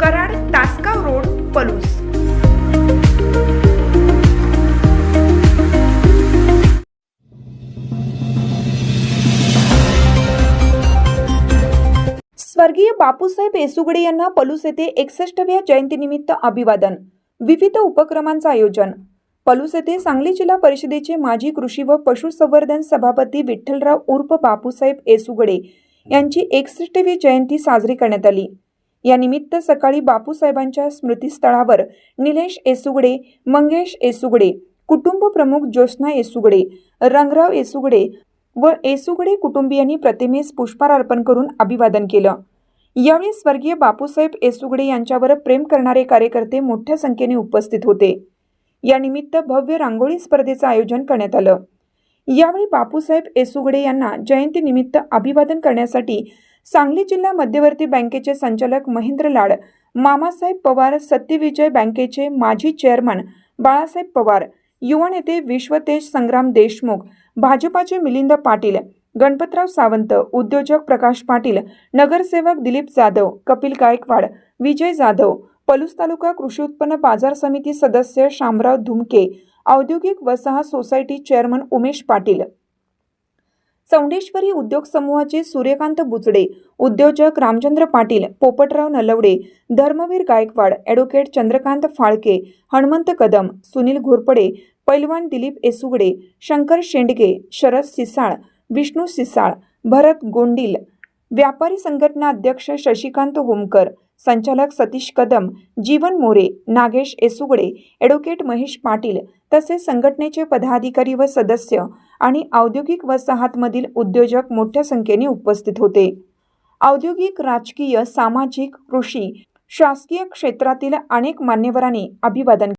Karad Tasgaon road Palus. स्वर्गीय बापूसाहेब येसुगडे यांना पलूस येथे एकसष्टव्या जयंतीनिमित्त अभिवादन विविध उपक्रमांचं आयोजन. पलूस येथे सांगली जिल्हा परिषदेचे माजी कृषी व पशुसंवर्धन सभापती विठ्ठलराव उर्फ बापूसाहेब येसुगडे यांची एकसष्टवी जयंती साजरी करण्यात आली. यानिमित्त सकाळी बापूसाहेबांच्या स्मृतीस्थळावर निलेश येसुगडे मंगेश येसुगडे कुटुंब प्रमुख ज्योत्स्ना येसुगडे रंगराव येसुगडे व येसुगडे कुटुंबियांनी प्रतिमेस पुष्पहार अर्पण करून अभिवादन केलं. यावेळी स्वर्गीय बापूसाहेब येसुगडे यांच्यावर प्रेम करणारे कार्यकर्ते मोठ्या संख्येने उपस्थित होते. यानिमित्त भव्य रांगोळी स्पर्धेचं आयोजन करण्यात आलं. यावेळी बापूसाहेब येसुगडे यांना जयंतीनिमित्त अभिवादन करण्यासाठी सांगली जिल्हा मध्यवर्ती बँकेचे संचालक महेंद्र लाड मामासाहेब पवार सत्यविजय बँकेचे माजी चेअरमन बाळासाहेब पवार युवा नेते विश्वतेज संग्राम देशमुख भाजपाचे मिलिंद पाटील गणपतराव सावंत उद्योजक प्रकाश पाटील नगरसेवक दिलीप जाधव कपिल गायकवाड विजय जाधव पलूस तालुका कृषी उत्पन्न बाजार समिती सदस्य शामराव धुमके औद्योगिक वसाहत सोसायटी चेअरमन उमेश पाटील. चौंडेश्वरी उद्योग समूहाचे सूर्यकांत बुचडे उद्योजक रामचंद्र पाटील पोपटराव नलवडे धर्मवीर गायकवाड ॲडव्होकेट चंद्रकांत फाळके हनुमंत कदम सुनील घोरपडे पैलवान दिलीप एसुगडे शंकर शेंडगे शरद सिसाळ विष्णू सिसाळ भरत गोंडील व्यापारी संघटना अध्यक्ष शशिकांत होमकर संचालक सतीश कदम जीवन मोरे नागेश येसुगडे ॲडव्होकेट महेश पाटील तसेच संघटनेचे पदाधिकारी व सदस्य आणि औद्योगिक वसाहतमधील उद्योजक मोठ्या संख्येने उपस्थित होते. औद्योगिक राजकीय सामाजिक कृषी शासकीय क्षेत्रातील अनेक मान्यवरांनी अभिवादन